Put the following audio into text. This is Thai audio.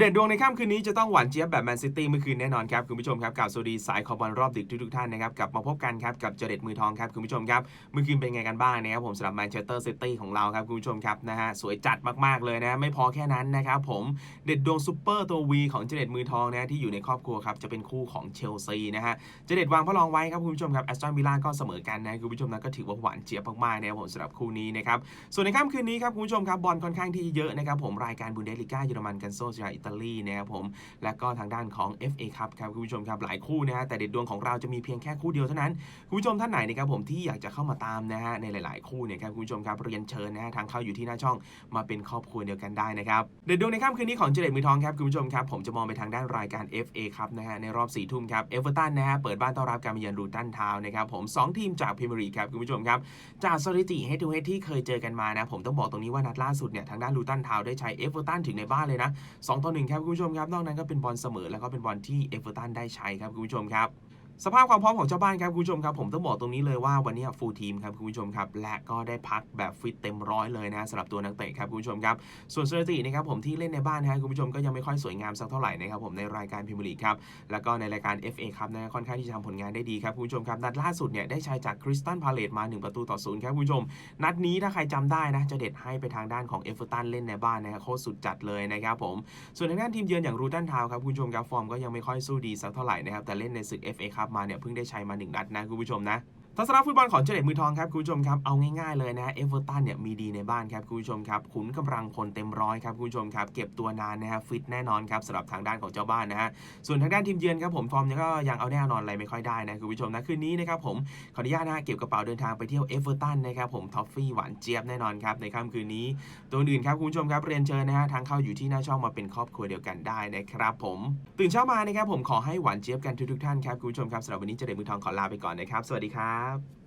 เดดวงในค่ำคืนนี้จะต้องหวานเจี๊ยบแบบแมนซิตี้เมื่อคืนแน่นอนครับคุณผู้ชมครับกล่าวสวัสดีสายคอบอลรอบดึกทุกๆท่านนะครับกลับมาพบกันครับกับเจเด็ดมือทองครับคุณผู้ชมครับเมื่อคืนเป็นไงกันบ้างนะครับผมสำหรับแมนเชสเตอร์ซิตี้ของเราครับคุณผู้ชมครับนะฮะสวยจัดมากๆเลยนะไม่พอแค่นั้นนะครับผมเด็ดดวงซูเปอร์ตัววีของเจเด็ดมือทองนะที่อยู่ในครอบครัวครับจะเป็นคู่ของเชลซีนะฮะเจเด็ดวางพระรองไว้ครับคุณผู้ชมครับแอสตันวิลล่าก็เสมอกันนะคุณผู้ชมนะก็ถือว่าหวานเจี๊ยบมากๆนะครับผมสำหรับคู่นี้นะครับส่วนในค่ำคืนนี้ครับคุณผู้ชมครับบอลค่อนข้างที่เยอะนะครับผมรายการบุนเดสลิก้าเยอรมันกันโซเซียอิตาลีนะครับผม และก็ทางด้านของ FA ครับครับคุณผู้ชมครับหลายคู่นะฮะแต่เด็ดดวงของเราจะมีเพียงแค่คู่เดียวเท่านั้นคุณผู้ชมท่านไหนนะครับผมที่อยากจะเข้ามาตามนะฮะในหลาย ๆ คู่เนี่ยครับคุณผู้ชมครับเรียนเชิญนะฮะทางเข้าอยู่ที่หน้าช่องมาเป็นครอบครัวเดียวกันได้นะครับเด็ดดวงในค่ำคืนนี้ของเจเด็ดมือทองครับคุณผู้ชมครับผมจะมองไปทางด้านรายการ FA ครับนะฮะในรอบ4ี่ทุ่มครับเอเวอร์ตันนะฮะเปิดบ้านต้อนรับการมาเยือนรูตันทาวน์นะครับผมสองทีมจากพรีเมียร์ลีกครับคุณผู้ชมครับจากสถิติ head to head ที่เคยเจอกันมานะผมต้องบอกตรงนี้ว่านัดล่าสุดเนี่ยทางด้านลูตันทาวน์ได้ใช้เอเวอร์ตันถึงในบ้านเลยนะ2ต่อ1ครับคุณผู้ชมครับนอกนั้นก็เป็นบอลเสมอแล้วก็เป็นบอลที่เอเวอร์ตันได้ใช้ครับคุณผู้ชมครับ สภาพความพร้อมของเจ้าบ้านครับคุณผู้ชมครับผมต้องบอกตรงนี้เลยว่าวันนี้ฟูลทีมครับคุณผู้ชมครับและก็ได้พักแบบฟิตเต็มร้อยเลยนะสำหรับตัวนักเตะครับคุณผู้ชมครับส่วนสถิตินะครับผมที่เล่นในบ้านนะคุณผู้ชมก็ยังไม่ค่อยสวยงามสักเท่าไหร่นะครับผมในรายการพรีเมียร์ลีครับแล้วก็ในรายการ FA ครับนะค่อนข้างที่จะทำผลงานได้ดีครับคุณผู้ชมครับนัดล่าสุดเนี่ยได้ชัยจากคริสตันพาเลตมา 1 ประตูต่อศูนย์ครับคุณผู้ชม นัดนี้ถ้าใครจำได้นะจะเด็ดให้ไปทางด้านของเอฟเวอร์ตันเล่นในบ้านนะครับโคตรสุดจัดเลยนะครับผมส่วนทางด้านทีมเยือนอย่างรูตันทาวครับคุณผู้ชมครับฟอร์มก็ยังไม่ค่อยสู้ดีสักเท่าไหร่นะครับแต่เล่นในศึก FA ครับมาเนี่ยเพิ่งได้ใช้มาหนึ่งนัดนะคุณผู้ชมนะ ทัศนฟุตบอลของเจเด็ดมือทองครับคุณผู้ชมครับเอาง่ายๆเลยนะเอเวอร์ตันเนี่ยมีดีในบ้านครับคุณผู้ชมครับขุนกำลังพลเต็มร้อยครับคุณผู้ชมครับเก็บตัวนานนะฮะฟิตแน่นอนครับสำหรับทางด้านของเจ้าบ้านนะฮะส่วนทางด้านทีมเยือนครับผมฟอร์มก็ยังเอาแน่นอนอะไรไม่ค่อยได้นะคุณผู้ชมนะคืนนี้นะครับผมขออนุญาตนะฮะเก็บกระเป๋าเดินทางไปเที่ยวเอเวอร์ตันนะครับผมท็อฟฟี่หวานเจี๊ยบแน่นอนครับในค่ำคืนนี้ ตัวอื่นครับคุณผู้ชมครับเรียนเชิญนะฮะทางเข้าอยู่ที่หน้าช่องมาเป็นครอบครัวเดียวกันได้นะครับผมตื่นเช้ามานะครับผมขอให้หวานเจี๊ยบกันทุกๆท่านครับคุณผู้ชมครับสำหรับวันนี้เจเด็ดมือทองขอลาไปก่อนนะครับสวัสดีครับ